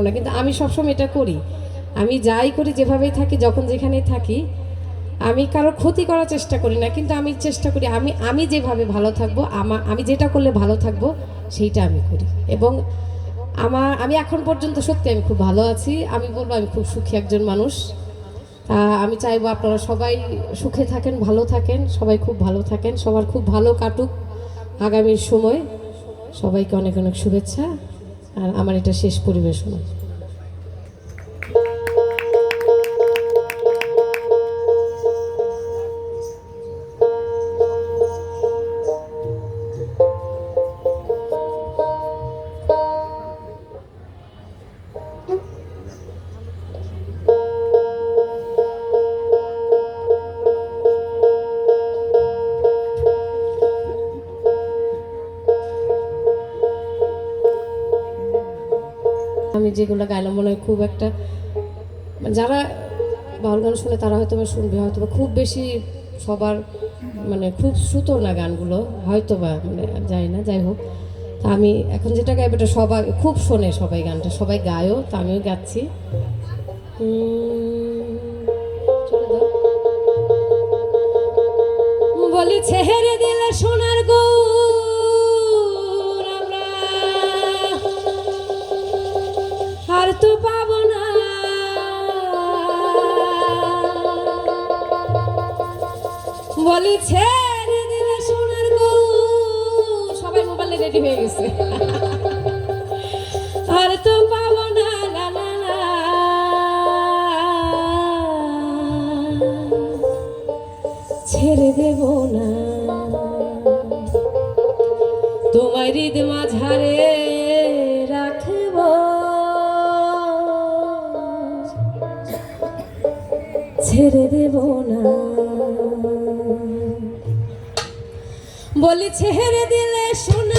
না। কিন্তু আমি সবসময় এটা করি। আমি যাই করি, যেভাবেই থাকি, যখন যেখানেই থাকি, আমি কারও ক্ষতি করার চেষ্টা করি না, কিন্তু আমি চেষ্টা করি, আমি আমি যেভাবে ভালো থাকব, আমা, আমি যেটা করলে ভালো থাকব, সেইটা আমি করি। এবং আমার, আমি এখন পর্যন্ত সত্যি আমি খুব ভালো আছি। আমি বলব আমি খুব সুখী একজন মানুষ। তা আমি চাইব আপনারা সবাই সুখে থাকেন, ভালো থাকেন, সবাই খুব ভালো থাকেন, সবার খুব ভালো কাটুক। আগামীর সময় সবাইকে অনেক অনেক শুভেচ্ছা। আর আমার এটা শেষ পরিবেশনা। যেগুলো গাইলাম মনে হয় খুব একটা মানে যারা বাউল গান শুনে তারা হয়তো বা শুনবে, হয়তো বা খুব বেশি সবার মানে খুব সুতো না গানগুলো, হয়তো বা মানে যাই না, যাই হোক। তা আমি এখন যেটা গাইব এটা সবাই, খুব শোনে সবাই গানটা, সবাই গায়ও, তা আমিও গাচ্ছি। বলি ছেড়ে দিলে সোনার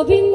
গোবিন্দ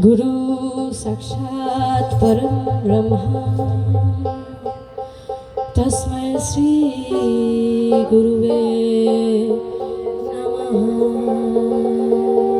गुरु साक्षात् परं ब्रह्मा। तस्मै श्री गुरुवे नमः।